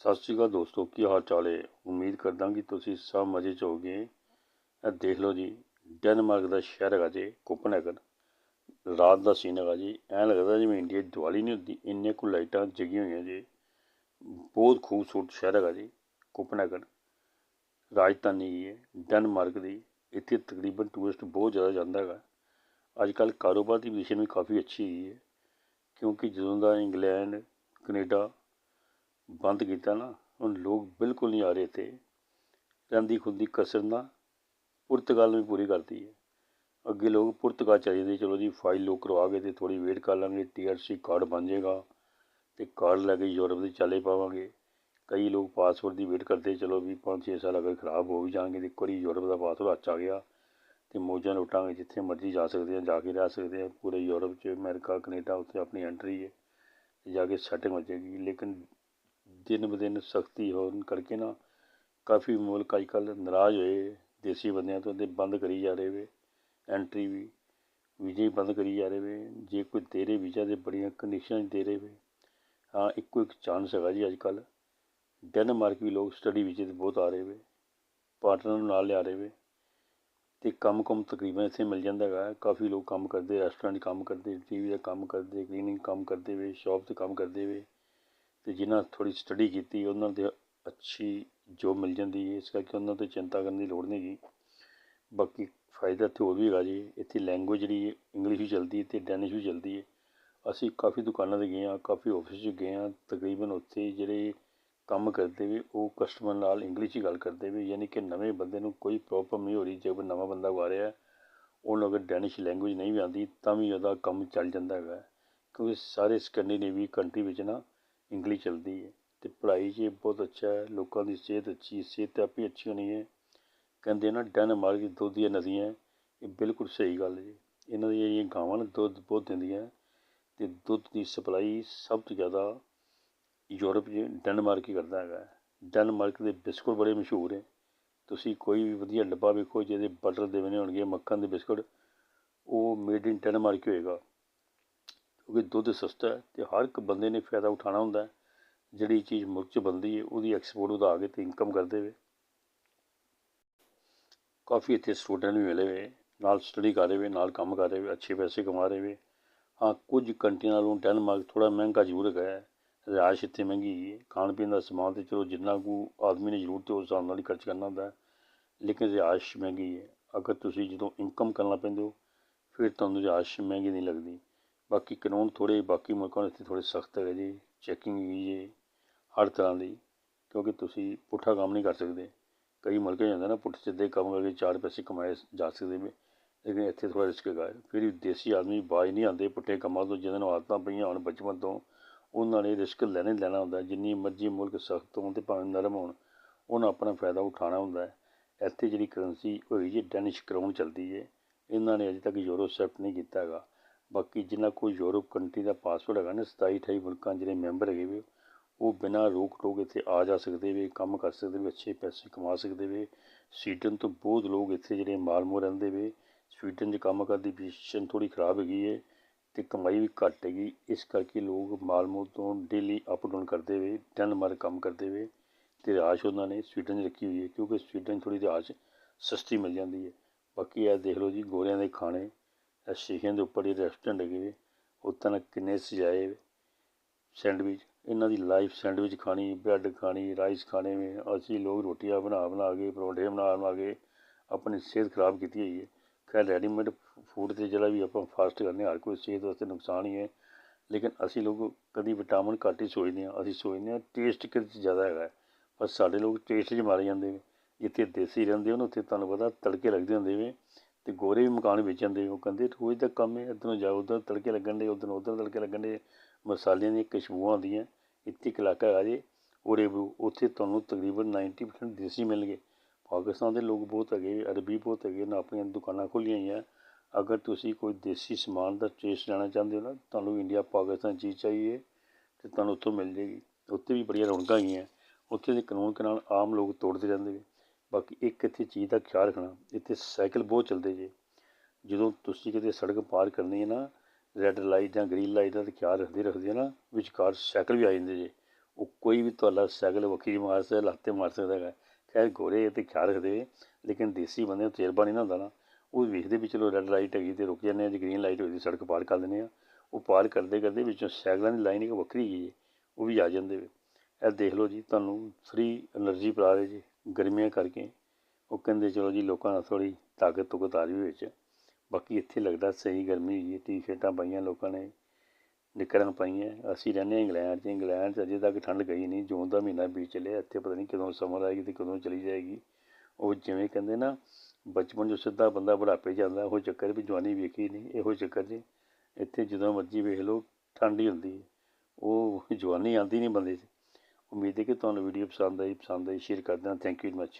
ਸਤਿ ਸ਼੍ਰੀ ਅਕਾਲ ਦੋਸਤੋ, ਕੀ ਹਾਲ ਚਾਲ ਹੈ? ਉਮੀਦ ਕਰਦਾ ਕਿ ਤੁਸੀਂ ਸਭ ਮਜ਼ੇ 'ਚ ਹੋਗੇ ਇਹ ਦੇਖ ਲਓ ਜੀ, ਡੈਨਮਾਰਕ ਦਾ ਸ਼ਹਿਰ ਹੈਗਾ ਜੀ, ਕੋਪਨਹੈਗਨ। ਰਾਤ ਦਾ ਸੀਨ ਹੈਗਾ ਜੀ, ਐਂ ਲੱਗਦਾ ਜਿਵੇਂ ਇੰਡੀਆ 'ਚ ਦੀਵਾਲੀ ਨਹੀਂ ਹੁੰਦੀ ਇੰਨੇ ਕੁ ਲਾਈਟਾਂ ਜਗੀਆਂ ਹੋਈਆਂ ਜੀ। ਬਹੁਤ ਖੂਬਸੂਰਤ ਸ਼ਹਿਰ ਹੈਗਾ ਜੀ, ਕੋਪਨਹੈਗਨ। ਰਾਜਧਾਨੀ ਹੈ ਡੈਨਮਾਰਕ ਦੀ। ਇੱਥੇ ਤਕਰੀਬਨ ਟੂਰਿਸਟ ਬਹੁਤ ਜ਼ਿਆਦਾ ਜਾਂਦਾ ਹੈਗਾ। ਅੱਜ ਕੱਲ੍ਹ ਕਾਰੋਬਾਰ ਦੀ ਪੋਜੀਸ਼ਨ ਵੀ ਕਾਫੀ ਅੱਛੀ ਹੈ, ਕਿਉਂਕਿ ਜਦੋਂ ਦਾ ਇੰਗਲੈਂਡ, ਕੈਨੇਡਾ ਬੰਦ ਕੀਤਾ ਨਾ, ਹੁਣ ਲੋਕ ਬਿਲਕੁਲ ਨਹੀਂ ਆ ਰਹੇ ਇੱਥੇ। ਰਹਿੰਦੀ ਖੁੰਦੀ ਕਸਰ ਨਾ, ਪੁਰਤਗਾਲ ਨੂੰ ਵੀ ਪੂਰੀ ਕਰਤੀ ਹੈ। ਅੱਗੇ ਲੋਕ ਪੁਰਤਗਾਲ ਚਲੇ ਜਾਂਦੇ, ਚਲੋ ਜੀ ਫਾਈਲ ਲੋਕ ਕਰਵਾ ਕੇ ਤੇ ਥੋੜੀ ਵੇਟ ਕਰ ਲਾਂਗੇ ਟੀਆਰਸੀ ਕਾਰਡ ਬਣ ਜਾਏਗਾ ਤੇ ਕਾਰਡ ਲੈ ਕੇ ਯੂਰਪ ਦੇ ਚਾਲੇ ਪਾਵਾਂਗੇ। ਕਈ ਲੋਕ ਪਾਸਪੋਰਟ ਦੀ ਵੇਟ ਕਰਦੇ, ਚਲੋ ਵੀ ਪੰਜ ਛੇ ਸਾਲ ਅਗਰ ਖਰਾਬ ਹੋ ਵੀ ਜਾਣਗੇ ਤੇ ਇੱਕ ਵਾਰੀ ਯੂਰਪ ਦਾ ਪਾਸਪੋਰਟ ਅੱਛਾ ਗਿਆ ਤੇ ਮੌਜਾਂ ਲੁੱਟਾਂਗੇ, ਜਿੱਥੇ ਮਰਜ਼ੀ ਜਾ ਸਕਦੇ ਹਾਂ, ਜਾ ਕੇ ਰਹਿ ਸਕਦੇ ਹਾਂ। ਪੂਰੇ ਯੂਰਪ 'ਚ, ਅਮਰੀਕਾ, ਕੈਨੇਡਾ, ਉੱਥੇ ਆਪਣੀ ਐਂਟਰੀ ਹੈ ਤੇ ਜਾ ਕੇ ਸੈਟਿੰਗ ਹੋ ਜਾਏਗੀ ਲੇਕਿਨ ਦਿਨ ਬ ਦਿਨ ਸਖਤੀ ਹੋਣ ਕਰਕੇ ਨਾ ਕਾਫੀ ਮੁਲਕ ਅੱਜ ਕੱਲ੍ਹ ਨਾਰਾਜ਼ ਹੋਏ। ਦੇਸੀ ਬੰਦਿਆਂ ਤੋਂ ਤੇ ਬੰਦ ਕਰੀ ਜਾ ਰਹੇ ਵੇ। ਐਂਟਰੀ ਵੀ, ਵੀਜ਼ੇ ਵੀ ਬੰਦ ਕਰੀ ਜਾ ਰਹੇ ਵੇ। ਜੇ ਕੋਈ ਦੇ ਰਹੇ ਵੀਜ਼ਾ ਦੇ ਬੜੀਆਂ ਕੰਡੀਸ਼ਨ ਦੇ ਰਹੇ ਵੇ ਹਾਂ ਇੱਕੋ ਇੱਕ ਚਾਂਸ ਹੈਗਾ ਜੀ ਅੱਜ ਕੱਲ੍ਹ ਡੈਨਮਾਰਕ ਵੀ ਲੋਕ ਸਟੱਡੀ ਵੀਜ਼ੇ ਤੇ ਬਹੁਤ ਆ ਰਹੇ ਵੇ। ਪਾਰਟਨਰ ਨੂੰ ਨਾਲ ਲਿਆ ਰਹੇ ਵੇ। ਅਤੇ ਕੰਮ ਕੰਮ ਤਕਰੀਬਨ ਇੱਥੇ ਮਿਲ ਜਾਂਦਾ ਹੈਗਾ। ਕਾਫੀ ਲੋਕ ਕੰਮ ਕਰਦੇ ਰੈਸਟੋਰੈਂਟ 'ਚ ਕੰਮ ਕਰਦੇ ਟੀਵੀ ਦਾ ਕੰਮ ਕਰਦੇ ਕਲੀਨਿੰਗ ਕੰਮ ਕਰਦੇ ਵੇ ਸ਼ਾਪ 'ਤੇ ਕੰਮ ਕਰਦੇ ਵੇ। ਅਤੇ ਜਿਨ੍ਹਾਂ ਥੋੜ੍ਹੀ ਸਟੱਡੀ ਕੀਤੀ, ਉਹਨਾਂ ਦੇ ਅੱਛੀ ਜੋਬ ਮਿਲ ਜਾਂਦੀ ਹੈ, ਇਸ ਕਰਕੇ ਉਹਨਾਂ 'ਤੇ ਚਿੰਤਾ ਕਰਨ ਦੀ ਲੋੜ ਨਹੀਂ ਗੀ। ਬਾਕੀ ਫਾਇਦਾ ਇੱਥੇ ਹੋਰ ਵੀ ਹੈਗਾ ਜੀ, ਇੱਥੇ ਲੈਂਗੁਏਜ ਜਿਹੜੀ ਹੈ ਇੰਗਲਿਸ਼ ਵੀ ਚੱਲਦੀ ਹੈ ਅਤੇ ਡੈਨਿਸ਼ ਵੀ ਚੱਲਦੀ ਹੈ। ਅਸੀਂ ਕਾਫੀ ਦੁਕਾਨਾਂ 'ਤੇ ਗਏ ਹਾਂ, ਕਾਫੀ ਆਫਿਸ 'ਚ ਗਏ ਹਾਂ, ਤਕਰੀਬਨ ਉੱਥੇ ਜਿਹੜੇ ਕੰਮ ਕਰਦੇ ਵੀ, ਉਹ ਕਸਟਮਰ ਨਾਲ ਇੰਗਲਿਸ਼ 'ਚ ਗੱਲ ਕਰਦੇ ਵੀ, ਯਾਨੀ ਕਿ ਨਵੇਂ ਬੰਦੇ ਨੂੰ ਕੋਈ ਪ੍ਰੋਬਲਮ ਨਹੀਂ ਹੋ ਰਹੀ, ਜੇ ਕੋਈ ਨਵਾਂ ਬੰਦਾ ਆ ਰਿਹਾ ਉਹਨੂੰ ਅਗਰ ਡੈਨਿਸ਼ ਲੈਂਗੁਏਜ ਨਹੀਂ ਵੀ ਆਉਂਦੀ, ਤਾਂ ਵੀ ਉਹਦਾ ਕੰਮ ਚੱਲ ਜਾਂਦਾ ਹੈਗਾ। ਕਿਉਂਕਿ ਸਾਰੇ ਸਕੈਂਡੀਨੇਵੀ ਕੰਟਰੀ ਵਿੱਚ ਨਾ ਇੰਗਲਿਸ਼ ਚੱਲਦੀ ਹੈ ਅਤੇ ਪੜ੍ਹਾਈ 'ਚ ਬਹੁਤ ਅੱਛਾ ਹੈ, ਲੋਕਾਂ ਦੀ ਸਿਹਤ ਅੱਛੀ ਸਿਹਤ ਆਪੀ ਅੱਛੀ ਹੋਣੀ ਹੈ। ਕਹਿੰਦੇ ਨਾ ਡੈਨਮਾਰਕ ਦੀ ਦੁੱਧ ਦੀਆਂ ਨਦੀਆਂ ਇਹ ਬਿਲਕੁਲ ਸਹੀ ਗੱਲ ਹੈ ਜੀ। ਇਹਨਾਂ ਦੀਆਂ ਜਿਹੜੀਆਂ ਗਾਵਾਂ ਨੇ, ਦੁੱਧ ਬਹੁਤ ਦਿੰਦੀਆਂ ਅਤੇ ਦੁੱਧ ਦੀ ਸਪਲਾਈ ਸਭ ਤੋਂ ਜ਼ਿਆਦਾ ਯੂਰਪ 'ਚ ਡੈਨਮਾਰਕ ਹੀ ਕਰਦਾ ਹੈਗਾ ਡੈਨਮਾਰਕ ਦੇ ਬਿਸਕੁਟ ਬੜੇ ਮਸ਼ਹੂਰ ਹੈ। ਤੁਸੀਂ ਕੋਈ ਵੀ ਵਧੀਆ ਡੱਬਾ ਵੇਖੋ, ਜਿਹਦੇ ਬਟਰ ਦੇ ਬਣੇ ਹੋਣਗੇ, ਮੱਖਣ ਦੇ ਬਿਸਕੁਟ, ਉਹ ਮੇਡ ਇਨ ਡੈਨਮਾਰਕ ਹੀ ਹੋਏਗਾ। ਕਿਉਂਕਿ ਦੁੱਧ ਸਸਤਾ ਹੈ ਅਤੇ ਹਰ ਇੱਕ ਬੰਦੇ ਨੇ ਫਾਇਦਾ ਉਠਾਉਣਾ ਹੁੰਦਾ ਜਿਹੜੀ ਚੀਜ਼ ਮੁਲਕ 'ਚ ਬਣਦੀ ਹੈ, ਉਹਦੀ ਐਕਸਪੋਰਟ ਵਧਾ ਕੇ ਅਤੇ ਇਨਕਮ ਕਰਦੇ ਵੇ। ਕਾਫੀ ਇੱਥੇ ਸਟੂਡੈਂਟ ਵੀ ਮਿਲੇ ਵੇ ਨਾਲ ਸਟੱਡੀ ਕਰ ਰਹੇ ਵੇ, ਨਾਲ ਕੰਮ ਕਰ ਰਹੇ ਵੇ, ਅੱਛੇ ਪੈਸੇ ਕਮਾ ਰਹੇ ਵੇ। ਹਾਂ, ਕੁਝ ਕੰਟਰੀਆਂ ਨਾਲੋਂ ਡੈਨਮਾਰਕ ਥੋੜ੍ਹਾ ਮਹਿੰਗਾ ਜ਼ਰੂਰ ਹੈ। ਰਿਹਾਇਸ਼ ਇੱਥੇ ਮਹਿੰਗੀ ਹੈ। ਖਾਣ ਪੀਣ ਦਾ ਸਮਾਨ ਤਾਂ ਚਲੋ ਜਿੰਨਾ ਕੁ ਆਦਮੀ ਨੇ ਜ਼ਰੂਰਤ ਉਸ ਹਿਸਾਬ ਨਾਲ ਹੀ ਖਰਚ ਕਰਨਾ ਹੁੰਦਾ ਲੇਕਿਨ ਰਿਹਾਇਸ਼ ਮਹਿੰਗੀ ਹੈ। ਅਗਰ ਤੁਸੀਂ ਜਦੋਂ ਇਨਕਮ ਕਰਨਾ ਪੈਂਦੇ ਹੋ, ਫਿਰ ਤੁਹਾਨੂੰ ਰਿਹਾਇਸ਼ ਮਹਿੰਗੀ ਨਹੀਂ ਲੱਗਦੀ। ਬਾਕੀ ਕਾਨੂੰਨ ਥੋੜ੍ਹੇ, ਬਾਕੀ ਮੁਲਕਾਂ ਵਿੱਚ ਥੋੜ੍ਹੇ ਸਖਤ ਹੈਗੇ ਜੀ ਚੈਕਿੰਗ ਵੀ ਹੈ ਹਰ ਤਰ੍ਹਾਂ ਦੀ, ਕਿਉਂਕਿ ਤੁਸੀਂ ਪੁੱਠਾ ਕੰਮ ਨਹੀਂ ਕਰ ਸਕਦੇ। ਕਈ ਮੁਲਕ ਜਾਂਦਾ ਨਾ, ਪੁੱਠ ਸਿੱਧੇ ਕੰਮ ਕਰਕੇ ਚਾਰ ਪੈਸੇ ਕਮਾਏ ਜਾ ਸਕਦੇ ਨੇ, ਲੇਕਿਨ ਇੱਥੇ ਥੋੜ੍ਹਾ ਰਿਸਕ ਹੈਗਾ। ਫਿਰ ਵੀ ਦੇਸੀ ਆਦਮੀ ਬਾਜ ਨਹੀਂ ਆਉਂਦੇ ਪੁੱਠੇ ਕੰਮਾਂ ਤੋਂ, ਜਿਹਨਾਂ ਨੂੰ ਆਦਤਾਂ ਪਈਆਂ ਹੋਣ ਬਚਪਨ ਤੋਂ, ਉਹਨਾਂ ਨੇ ਰਿਸਕ ਲੈਣੇ ਲੈਣਾ ਹੁੰਦਾ। ਜਿੰਨੀ ਮਰਜ਼ੀ ਮੁਲਕ ਸਖਤ ਹੋਣ ਅਤੇ ਭਾਵੇਂ ਨਰਮ ਹੋਣ, ਉਹਨਾਂ ਆਪਣਾ ਫਾਇਦਾ ਉਠਾਉਣਾ ਹੁੰਦਾ। ਹੈ ਇੱਥੇ ਜਿਹੜੀ ਕਰੰਸੀ ਹੋਈ ਜੀ ਡੈਨਿਸ਼ ਕਰਾਊਨ ਚੱਲਦੀ ਹੈ। ਇਹਨਾਂ ਨੇ ਅਜੇ ਤੱਕ ਯੂਰੋ ਐਕਸੈਪਟ ਨਹੀਂ ਕੀਤਾ ਹੈਗਾ। ਬਾਕੀ ਜਿੰਨਾ ਕੋਈ ਯੂਰਪ ਕੰਟਰੀ ਦਾ ਪਾਸਪੋਰਟ ਹੈਗਾ ਨਾ, ਸਤਾਈ ਅਠਾਈ ਮੁਲਕਾਂ ਜਿਹੜੇ ਮੈਂਬਰ ਹੈਗੇ ਵੇ, ਉਹ ਬਿਨਾਂ ਰੋਕ ਟੋਕ ਇੱਥੇ ਆ ਜਾ ਸਕਦੇ ਵੇ, ਕੰਮ ਕਰ ਸਕਦੇ ਵੇ, ਅੱਛੇ ਪੈਸੇ ਕਮਾ ਸਕਦੇ ਵੇ। ਸਵੀਡਨ ਤੋਂ ਬਹੁਤ ਲੋਕ ਇੱਥੇ ਜਿਹੜੇ ਮਾਲਮੋ ਰਹਿੰਦੇ ਵੇ। ਸਵੀਡਨ 'ਚ ਕੰਮ ਕਰਦੀ ਪੋਜੀਸ਼ਨ ਥੋੜ੍ਹੀ ਖਰਾਬ ਹੈਗੀ ਹੈ ਅਤੇ ਕਮਾਈ ਵੀ ਘੱਟ ਹੈਗੀ। ਇਸ ਕਰਕੇ ਲੋਕ ਮਾਲਮੋ ਤੋਂ ਡੇਲੀ ਅਪ ਡਾਊਨ ਕਰਦੇ ਵੇ ਡੈਨਮਾਰਕ ਕੰਮ ਕਰਦੇ ਵੇ ਅਤੇ ਰਿਹਾਇਸ਼ ਉਹਨਾਂ ਨੇ ਸਵੀਡਨ 'ਚ ਰੱਖੀ ਹੋਈ ਹੈ ਕਿਉਂਕਿ ਸਵੀਡਨ ਥੋੜ੍ਹੀ ਰਿਹਾਇਸ਼ ਸਸਤੀ ਮਿਲ ਜਾਂਦੀ ਹੈ ਬਾਕੀ ਇਹ ਦੇਖ ਲਓ ਜੀ, ਗੋਰਿਆਂ ਦੇ ਖਾਣੇ। ਸ਼ੀਸ਼ਿਆਂ ਦੇ ਉੱਪਰ ਹੀ ਰੈਸਟੋਰੈਂਟ ਹੈਗੇ ਵੇ ਉੱਤਾਂ ਕਿੰਨੇ ਸਜਾਏ ਸੈਂਡਵਿਚ ਇਹਨਾਂ ਦੀ ਲਾਈਫ ਸੈਂਡਵਿਚ ਖਾਣੀ ਬ੍ਰੈਡ ਖਾਣੀ ਰਾਈਸ ਖਾਣੇ ਵੇ। ਅਸੀਂ ਲੋਕ ਰੋਟੀਆਂ ਬਣਾ ਬਣਾ ਕੇ, ਪਰੌਂਠੇ ਬਣਾ ਬਣਾ ਕੇ ਆਪਣੀ ਸਿਹਤ ਖਰਾਬ ਕੀਤੀ ਹੋਈ ਹੈ। ਖੈਰ ਰੈਡੀਮੇਡ ਫੂਡ 'ਤੇ ਜਿਹੜਾ ਵੀ ਆਪਾਂ ਫਾਸਟ ਕਰਨੇ ਹਰ ਕੋਈ ਸਿਹਤ ਵਾਸਤੇ ਨੁਕਸਾਨ ਹੀ ਹੈ। ਲੇਕਿਨ ਅਸੀਂ ਲੋਕ ਕਦੀ ਵਿਟਾਮਿਨ ਘੱਟ ਹੀ ਸੋਚਦੇ ਹਾਂ। ਅਸੀਂ ਸੋਚਦੇ ਹਾਂ ਟੇਸਟ ਕਿਹਦੇ 'ਚ ਜ਼ਿਆਦਾ ਹੈਗਾ ਪਰ ਸਾਡੇ ਲੋਕ ਟੇਸਟ 'ਚ ਮਾਰੇ ਜਾਂਦੇ ਨੇ। ਜਿੱਥੇ ਦੇਸੀ ਰਹਿੰਦੇ ਉਹਨੂੰ ਉੱਥੇ ਤੁਹਾਨੂੰ ਪਤਾ ਤੜਕੇ ਲੱਗਦੇ ਹੁੰਦੇ ਵੇ ਅਤੇ ਗੋਰੇ ਵੀ ਮਕਾਨ ਵੇਚ ਜਾਂਦੇ ਉਹ ਕਹਿੰਦੇ ਰੋਜ਼ ਦਾ ਕੰਮ ਹੈ ਇੱਧਰੋਂ ਜਾਓ, ਉੱਧਰ ਤੜਕੇ ਲੱਗਣ ਦੇ, ਉੱਧਰੋਂ, ਉੱਧਰ ਤੜਕੇ ਲੱਗਣ ਦੇ, ਮਸਾਲਿਆਂ ਦੀਆਂ ਖੁਸ਼ਬੂਆਂ ਆਉਂਦੀਆਂ, ਇੱਥੇ ਇੱਕ ਇਲਾਕਾ ਹੈਗਾ ਜੇ ਓਰੇਬਰੂ ਉੱਥੇ ਤੁਹਾਨੂੰ ਤਕਰੀਬਨ ਨਾਈਨਟੀ ਪਰਸੈਂਟ ਦੇਸੀ ਮਿਲਣਗੇ। ਪਾਕਿਸਤਾਨ ਦੇ ਲੋਕ ਬਹੁਤ ਹੈਗੇ, ਅਰਬੀ ਬਹੁਤ ਹੈਗੇ, ਨਾ ਆਪਣੀਆਂ ਦੁਕਾਨਾਂ ਖੋਲ੍ਹੀਆਂ ਹੋਈਆਂ। ਅਗਰ ਤੁਸੀਂ ਕੋਈ ਦੇਸੀ ਸਮਾਨ ਦਾ ਟੇਸਟ ਲੈਣਾ ਚਾਹੁੰਦੇ ਹੋ ਨਾ, ਤੁਹਾਨੂੰ ਇੰਡੀਆ ਪਾਕਿਸਤਾਨ ਚੀਜ਼ ਚਾਹੀਏ ਅਤੇ ਤੁਹਾਨੂੰ ਉੱਥੋਂ ਮਿਲ ਜਾਏਗੀ। ਉੱਥੇ ਵੀ ਬੜੀਆਂ ਰੌਣਕਾਂ ਹੈਗੀਆਂ ਉੱਥੇ ਦੇ ਕਾਨੂੰਨ ਕੇ ਆਮ ਲੋਕ ਤੋੜਦੇ ਰਹਿੰਦੇ ਨੇ। ਬਾਕੀ ਇੱਕ ਇੱਥੇ ਚੀਜ਼ ਦਾ ਖਿਆਲ ਰੱਖਣਾ, ਇੱਥੇ ਸਾਈਕਲ ਬਹੁਤ ਚੱਲਦੇ ਜੇ। ਜਦੋਂ ਤੁਸੀਂ ਕਿਤੇ ਸੜਕ ਪਾਰ ਕਰਨੀ ਹੈ ਨਾ ਰੈੱਡ ਲਾਈਟ ਜਾਂ ਗ੍ਰੀਨ ਲਾਈਟ ਦਾ ਖਿਆਲ ਰੱਖਦੇ ਰੱਖਦੇ ਨਾ, ਵਿਚਕਾਰ ਸਾਈਕਲ ਵੀ ਆ ਜਾਂਦੇ ਜੇ। ਉਹ ਕੋਈ ਵੀ ਤੁਹਾਡਾ ਸਾਈਕਲ ਵੱਖੀ ਮਾਰ ਸਕਦਾ, ਲਾਤੇ ਮਾਰ ਸਕਦਾ ਹੈਗਾ। ਖੈਰ, ਗੋਰੇ ਤੇ ਖਿਆਲ ਰੱਖਦੇ ਲੇਕਿਨ ਦੇਸੀ ਬੰਦੇ ਨੂੰ ਤਜਰਬਾ ਨਹੀਂ ਨਾ ਹੁੰਦਾ ਨਾ। ਉਹ ਵੇਖਦੇ ਵੀ ਚਲੋ ਰੈੱਡ ਲਾਈਟ ਹੈਗੀ ਤੇ ਰੁਕ ਜਾਂਦੇ ਆ, ਜੇ ਗ੍ਰੀਨ ਲਾਈਟ ਹੋ ਤੇ ਸੜਕ ਪਾਰ ਕਰ ਦਿੰਦੇ ਆ। ਉਹ ਪਾਰ ਕਰਦੇ ਕਰਦੇ ਵਿੱਚੋਂ ਸਾਈਕਲਾਂ ਦੀ ਲਾਈਨ ਇੱਕ ਵੱਖਰੀ ਗਈ ਉਹ ਵੀ ਆ ਜਾਂਦੇ ਵੇ। ਇਹ ਦੇਖ ਲਓ ਜੀ, ਤੁਹਾਨੂੰ ਫ੍ਰੀ એનર્ਜੀ ਪਾ ਰਹੇ ਜੀ। ਗਰਮੀਆਂ ਕਰਕੇ ਉਹ ਕਹਿੰਦੇ ਚਲੋ ਜੀ ਲੋਕਾਂ ਨਾਲ ਥੋੜ੍ਹੀ ਤਾਕਤ ਤੁਕਤ ਆ ਰਹੀ ਵਿੱਚ। ਬਾਕੀ ਇੱਥੇ ਲੱਗਦਾ ਸਹੀ ਗਰਮੀ ਹੋਈ ਹੈ, ਟੀ-ਸ਼ਰਟਾਂ ਪਾਈਆਂ ਲੋਕਾਂ ਨੇ, ਨਿੱਕਰਾਂ ਪਾਈਆਂ। ਅਸੀਂ ਰਹਿੰਦੇ ਹਾਂ ਇੰਗਲੈਂਡ 'ਚ ਇੰਗਲੈਂਡ 'ਚ ਅਜੇ ਤੱਕ ਠੰਡ ਗਈ ਨਹੀਂ, ਜੂਨ ਦਾ ਮਹੀਨਾ ਬੀਤ ਚੱਲਿਆ। ਇੱਥੇ ਪਤਾ ਨਹੀਂ ਕਦੋਂ ਸਮਰ ਆਏਗੀ ਤੇ ਕਦੋਂ ਚਲੀ ਜਾਏਗੀ। ਉਹ ਜਿਵੇਂ ਕਹਿੰਦੇ ਨਾ, ਬਚਪਨ 'ਚ ਸਿੱਧਾ ਬੰਦਾ ਬੁਢਾਪੇ 'ਚ ਜਾਂਦਾ, ਉਹ ਚੱਕਰ ਵੀ ਜਵਾਨੀ ਵੇਖੀ ਨਹੀਂ, ਇਹੋ ਚੱਕਰ ਜੇ। ਇੱਥੇ ਜਦੋਂ ਮਰਜ਼ੀ ਵੇਖ ਲਓ, ਠੰਡ ਹੀ ਹੁੰਦੀ ਹੈ। ਉਹ ਜਵਾਨੀ ਆਉਂਦੀ ਨਹੀਂ ਬੰਦੇ 'ਚ। ਉਮੀਦ ਹੈ ਕਿ ਤੁਹਾਨੂੰ ਵੀਡੀਓ ਪਸੰਦ ਆਈ ਪਸੰਦ ਆਈ ਸ਼ੇਅਰ ਕਰ ਦੇਣਾ ਥੈਂਕ ਯੂ ਮੱਚ